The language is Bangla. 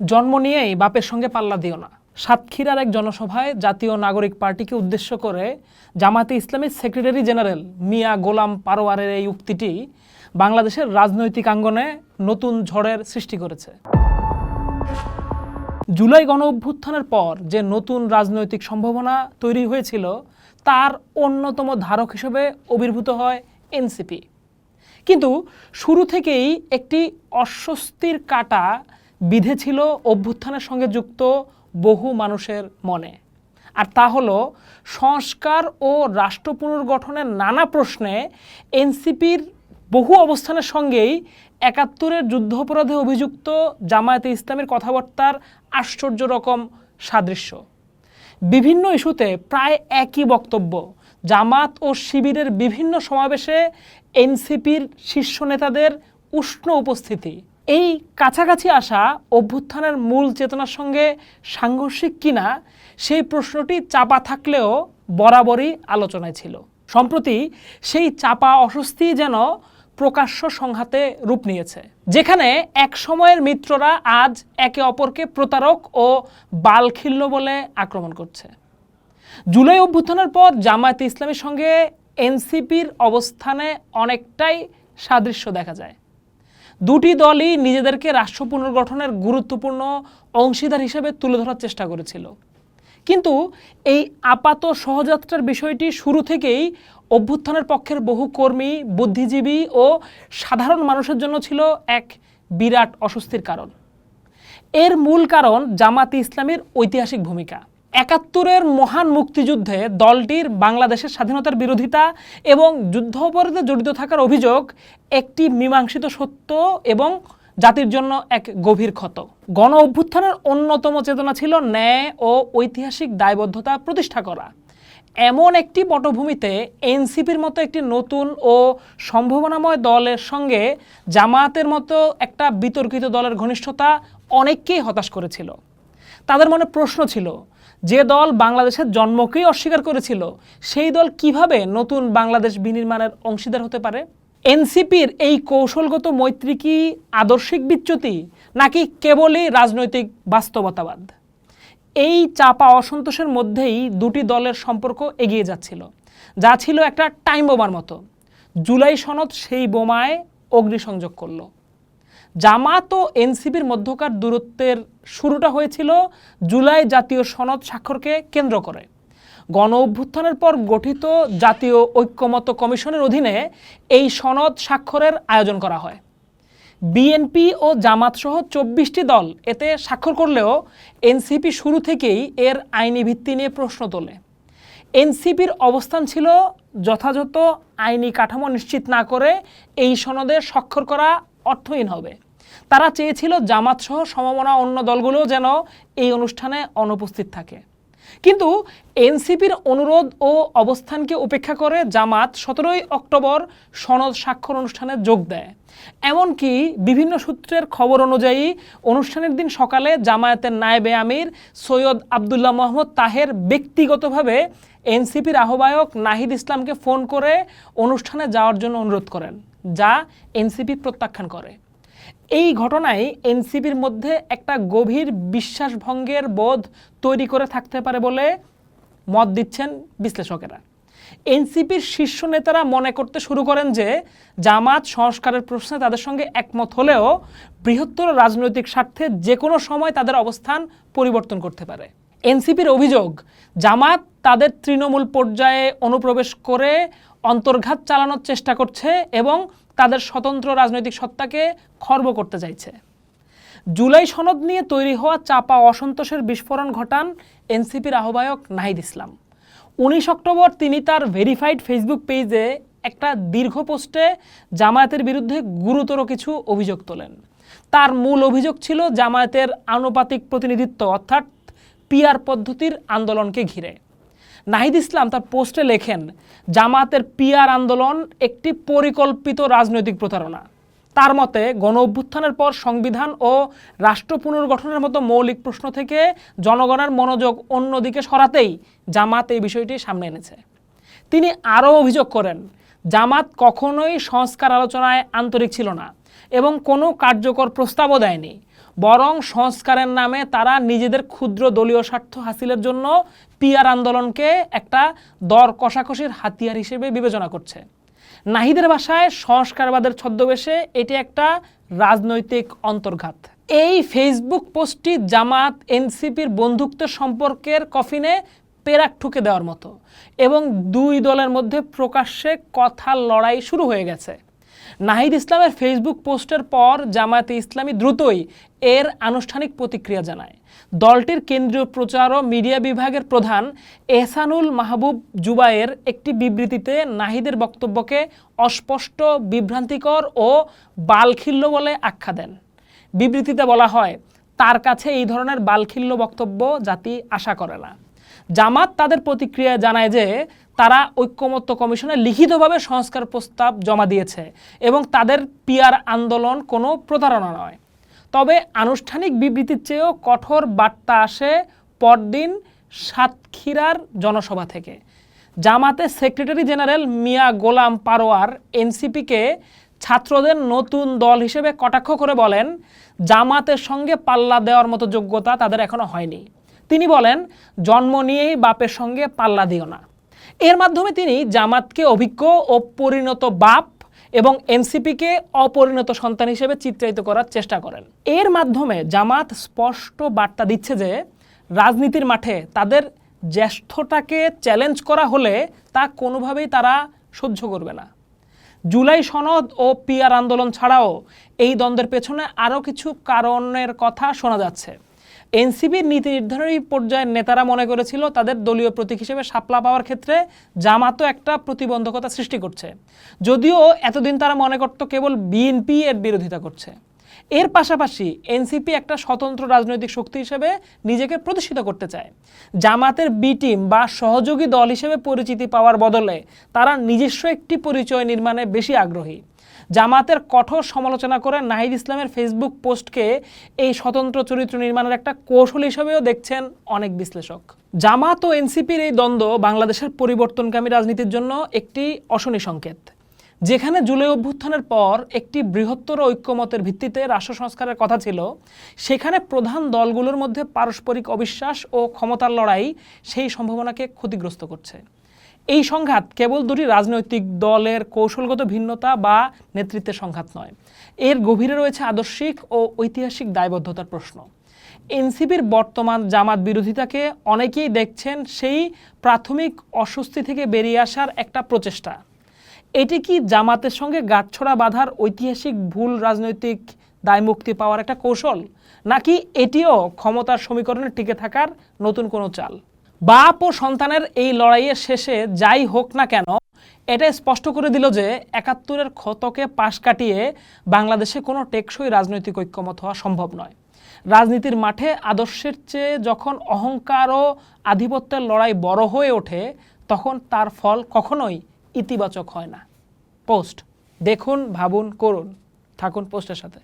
জন্ম নিয়েই বাপের সঙ্গে পাল্লা দিও না। সাতক্ষীরার এক জনসভায় জাতীয় নাগরিক পার্টিকে উদ্দেশ্য করে জামাতে ইসলামীর সেক্রেটারি জেনারেল মিয়া গোলাম পারোয়ারের এই উক্তিটি বাংলাদেশের রাজনৈতিক আঙ্গনে নতুন ঝড়ের সৃষ্টি করেছে। জুলাই গণ অভ্যুত্থানের পর যে নতুন রাজনৈতিক সম্ভাবনা তৈরি হয়েছিল, তার অন্যতম ধারক হিসেবে আবির্ভূত হয় এনসিপি। কিন্তু শুরু থেকেই একটি অস্বস্তির কাটা বিধেছিল অভ্যুত্থানের সঙ্গে যুক্ত বহু মানুষের মনে। আর তা হলো, সংস্কার ও রাষ্ট্র পুনর্গঠনের নানা প্রশ্নে এনসিপির বহু অবস্থানের সঙ্গেই একাত্তরের যুদ্ধাপরাধে অভিযুক্ত জামায়াতে ইসলামের কথাবার্তার আশ্চর্য রকম সাদৃশ্য। বিভিন্ন ইস্যুতে প্রায় একই বক্তব্য, জামাত ও শিবিরের বিভিন্ন সমাবেশে এনসিপির শীর্ষ নেতাদের উষ্ণ উপস্থিতি। এই কাছাকাছি আসা অভ্যুত্থানের মূল চেতনার সঙ্গে সাংঘর্ষিক কিনা, সেই প্রশ্নটি চাপা থাকলেও বরাবরই আলোচনায় ছিল। সম্প্রতি সেই চাপা অস্বস্তি যেন প্রকাশ্য সংঘাতে রূপ নিয়েছে, যেখানে এক সময়ের মিত্ররা আজ একে অপরকে প্রতারক ও বালখিল্য বলে আক্রমণ করছে। জুলাই অভ্যুত্থানের পর জামায়াতে ইসলামের সঙ্গে এনসিপির অবস্থানে অনেকটাই সাদৃশ্য দেখা যায়। দুটি দলই নিজেদেরকে রাষ্ট্র পুনর্গঠনের গুরুত্বপূর্ণ অংশীদার হিসেবে তুলে ধরার চেষ্টা করেছিল। কিন্তু এই আপাত সহযাত্রার বিষয়টি শুরু থেকেই অভ্যুত্থানের পক্ষের বহু কর্মী, বুদ্ধিজীবী ও সাধারণ মানুষের জন্য ছিল এক বিরাট অস্বস্তির কারণ। এর মূল কারণ জামাতে ইসলামের ঐতিহাসিক ভূমিকা। একাত্তরের মহান মুক্তিযুদ্ধে দলটির বাংলাদেশের স্বাধীনতার বিরোধিতা এবং যুদ্ধ অপরাধে জড়িত থাকার অভিযোগ একটি মীমাংসিত সত্য এবং জাতির জন্য এক গভীর ক্ষত। গণ অভ্যুত্থানের অন্যতম চেতনা ছিল ন্যায় ও ঐতিহাসিক দায়বদ্ধতা প্রতিষ্ঠা করা। এমন একটি পটভূমিতে এনসিপির মতো একটি নতুন ও সম্ভাবনাময় দলের সঙ্গে জামায়াতের মতো একটা বিতর্কিত দলের ঘনিষ্ঠতা অনেককেই হতাশ করেছিল। তাদের মনে প্রশ্ন ছিল যে দল বাংলাদেশের জন্মকেই অস্বীকার করেছিল, সেই দল কীভাবে নতুন বাংলাদেশ বিনির্মাণের অংশীদার হতে পারে? এনসিপির এই কৌশলগত মৈত্রী কি আদর্শিক বিচ্যুতি, নাকি কেবলই রাজনৈতিক বাস্তবতাবাদ? এই চাপা অসন্তোষের মধ্যেই দুটি দলের সম্পর্ক এগিয়ে যাচ্ছিল, যা ছিল একটা টাইম বোমার মতো। জুলাই সনদ সেই বোমায় অগ্নিসংযোগ করল। জামাত ও এনসিপির মধ্যকার দূরত্বের শুরুটা হয়েছিল জুলাই জাতীয় সনদ স্বাক্ষরকে কেন্দ্র করে। গণ অভ্যুত্থানের পর গঠিত জাতীয় ঐক্যমত কমিশনের অধীনে এই সনদ স্বাক্ষরের আয়োজন করা হয়। বিএনপি ও জামাত সহ চব্বিশটি দল এতে স্বাক্ষর করলেও এনসিপি শুরু থেকেই এর আইনি ভিত্তি নিয়ে প্রশ্ন তোলে। এনসিপির অবস্থান ছিল যথাযথ আইনি কাঠামো নিশ্চিত না করে এই সনদে স্বাক্ষর করা অর্থহীন হবে। তারা চেয়েছিল জামাত সহ সমমনা অন্য দলগুলোও যেন এই অনুষ্ঠানে অনুপস্থিত থাকে। কিন্তু এনসিপির অনুরোধ ও অবস্থানকে উপেক্ষা করে জামাত সতেরোই অক্টোবর সনদ স্বাক্ষর অনুষ্ঠানে যোগ দেয়। এমনকি বিভিন্ন সূত্রের খবর অনুযায়ী অনুষ্ঠানের দিন সকালে জামায়াতের নায়েবে আমির সৈয়দ আবদুল্লাহ মোহাম্মদ তাহের ব্যক্তিগতভাবে এনসিপির আহ্বায়ক নাহিদ ইসলামকে ফোন করে অনুষ্ঠানে যাওয়ার জন্য অনুরোধ করেন, যা এনসিপি প্রত্যাখ্যান করে। এই ঘটনায় এনসিপির মধ্যে একটা গভীর বিশ্বাসভঙ্গের বোধ তৈরি করে থাকতে পারে বলে মত দিচ্ছেন বিশ্লেষকেরা। এনসিপির শীর্ষ নেতারা মনে করতে শুরু করেন যে জামাত সংস্কারের প্রশ্নে তাদের সঙ্গে একমত হলেও বৃহত্তর রাজনৈতিক স্বার্থে যে কোনো সময় তাদের অবস্থান পরিবর্তন করতে পারে। এনসিপির অভিযোগ, জামাত তাদের তৃণমূল পর্যায়ে অনুপ্রবেশ করে অন্তর্ঘাত চালানোর চেষ্টা করছে এবং তাদের স্বতন্ত্র রাজনৈতিক সত্তাকে খর্ব করতে চাইছে। জুলাই সনদ নিয়ে তৈরি হওয়া চাপা অসন্তোষের বিস্ফোরণ ঘটান এনসিপির আহ্বায়ক নাহিদ ইসলাম। উনিশ অক্টোবর তিনি তার ভেরিফাইড ফেসবুক পেজে একটা দীর্ঘ পোস্টে জামায়াতের বিরুদ্ধে গুরুতর কিছু অভিযোগ তোলেন। তার মূল অভিযোগ ছিল জামায়াতের আনুপাতিক প্রতিনিধিত্ব অর্থাৎ পিআর পদ্ধতির আন্দোলনকে ঘিরে। নাহিদ ইসলাম তার পোস্টে লেখেন, জামাতের পিয়ার আন্দোলন একটি পরিকল্পিত রাজনৈতিক প্রতারণা। তার মতে গণ অভ্যুত্থানের পর সংবিধান ও রাষ্ট্র পুনর্গঠনের মতো মৌলিক প্রশ্ন থেকে জনগণের মনোযোগ অন্যদিকে সরাতেই জামাত এই বিষয়টি সামনে এনেছে। তিনি আরও অভিযোগ করেন, জামাত কখনোই সংস্কার আলোচনায় আন্তরিক ছিল না এবং কোনো কার্যকর প্রস্তাবও দেয়নি। বরং সংস্কারের নামে তারা নিজেদের ক্ষুদ্র দলীয় স্বার্থ হাসিলের জন্য পিয়ার আন্দোলনকে একটা দর কষাকষির হাতিয়ার হিসেবে বিবেচনা করছে। নাহিদের ভাষায় সংস্কারবাদের ছদ্মবেশে এটি একটা রাজনৈতিক অন্তর্ঘাত। এই ফেসবুক পোস্টটি জামাত, এনসিপির বন্ধুত্ব সম্পর্কের কফিনে পেরাক ঠুকে দেওয়ার মতো এবং দুই দলের মধ্যে প্রকাশ্যে কথার লড়াই শুরু হয়ে গেছে। নাহিদ ইসলামের ফেসবুক পোস্টের পর জামায়াতে ইসলামী দ্রুতই এর আনুষ্ঠানিক প্রতিক্রিয়া জানায়। দলটির কেন্দ্রীয় প্রচার ও মিডিয়া বিভাগের প্রধান এহসানুল মাহবুব জুবায়ের একটি বিবৃতিতে নাহিদের বক্তব্যকে অস্পষ্ট, বিভ্রান্তিকর ও বালখিল্য বলে আখ্যা দেন। বিবৃতিতে বলা হয়, তার কাছে এই ধরনের বালখিল্য বক্তব্য জাতি আশা করে না। জামাত তাদের প্রতিক্রিয়া জানায় যে তারা ঐক্যমত্য কমিশনে লিখিতভাবে সংস্কার প্রস্তাব জমা দিয়েছে এবং তাদের পিয়ার আন্দোলন কোনো প্রতারণা নয়। তবে আনুষ্ঠানিক বিবৃতির চেয়েও কঠোর বার্তা আসে পরদিন সাতক্ষীরার জনসভা থেকে। জামাতে সেক্রেটারি জেনারেল মিয়া গোলাম পারোয়ার এনসিপিকে ছাত্রদের নতুন দল হিসেবে কটাক্ষ করে বলেন, জামাতের সঙ্গে পাল্লা দেওয়ার মতো যোগ্যতা তাদের এখনও হয়নি। তিনি বলেন, জন্ম নিয়েই বাপের সঙ্গে পাল্লা দিও না। এর মাধ্যমে তিনি জামাতকে অভিজ্ঞ ও পরিণত বাপ এবং এনসিপিকে অপরিণত সন্তান হিসেবে চিত্রায়িত করার চেষ্টা করেন। এর মাধ্যমে জামাত স্পষ্ট বার্তা দিচ্ছে যে, রাজনীতির মাঠে তাদের জ্যেষ্ঠতাকে চ্যালেঞ্জ করা হলে তা কোনোভাবেই তারা সহ্য করবে না। জুলাই সনদ ও পিয়ার আন্দোলন ছাড়াও এই দ্বন্দ্বের পেছনে আরও কিছু কারণের কথা শোনা যাচ্ছে। এনসিবির নীতি নির্ধারণী পর্যায়ের নেতারা মনে করেছিল তাদের দলীয় প্রতীক হিসেবে শাপলা পাওয়ার ক্ষেত্রে জামাতও একটা প্রতিবন্ধকতা সৃষ্টি করছে। যদিও এতদিন তারা মনে করত কেবল বিএনপি এর বিরোধিতা করছে। এর পাশাপাশি এনসিপি একটা স্বতন্ত্র রাজনৈতিক শক্তি হিসেবে নিজেকে প্রতিষ্ঠিত করতে চায়। জামাতের বি টিম বা সহযোগী দল হিসেবে পরিচিতি পাওয়ার বদলে তারা নিজস্ব একটি পরিচয় নির্মাণে বেশি আগ্রহী। জামাতের কঠোর সমালোচনা করে নাহিদ ইসলামের ফেসবুক পোস্টকে এই স্বতন্ত্র চরিত্র নির্মাণের একটা কৌশল হিসেবেও দেখছেন অনেক বিশ্লেষক। জামাত ও এনসিপির এই দ্বন্দ্ব বাংলাদেশের পরিবর্তনকামী রাজনীতির জন্য একটি অশনি সংকেত। যেখানে জুলাই অভ্যুত্থানের পর একটি বৃহত্তর ঐক্যমতের ভিত্তিতে রাষ্ট্র সংস্কারের কথা ছিল, সেখানে প্রধান দলগুলোর মধ্যে পারস্পরিক অবিশ্বাস ও ক্ষমতার লড়াই সেই সম্ভাবনাকে ক্ষতিগ্রস্ত করছে। এই সংঘাত কেবল দুটি রাজনৈতিক দলের কৌশলগত ভিন্নতা বা নেতৃত্বের সংঘাত নয়। এর গভীরে রয়েছে আদর্শিক ও ঐতিহাসিক দায়বদ্ধতার প্রশ্ন। এনসিপির বর্তমান জামাত বিরোধিতাকে অনেকেই দেখছেন সেই প্রাথমিক অস্বস্তি থেকে বেরিয়ে আসার একটা প্রচেষ্টা। এটি কি জামাতের সঙ্গে গাঁটছড়া বাঁধার ঐতিহাসিক ভুল রাজনৈতিক দায় মুক্তি পাওয়ার একটা কৌশল? নাকি এটিও ক্ষমতার সমীকরণে টিকে থাকার নতুন কোনো চাল? বাপ ও সন্তানের এই লড়াইয়ের শেষে যাই হোক না কেন, এটা স্পষ্ট করে দিল যে একাত্তরের ক্ষতকে পাশ কাটিয়ে বাংলাদেশে কোনো টেকসই রাজনৈতিক ঐক্যমত হওয়া সম্ভব নয়। রাজনীতির মাঠে আদর্শের চেয়ে যখন অহংকার ও আধিপত্যের লড়াই বড় হয়ে ওঠে, তখন তার ফল কখনোই ইতিবাচক হয় না। পোস্ট, দেখুন, ভাবুন, করুন। থাকুন পোস্টের সাথে।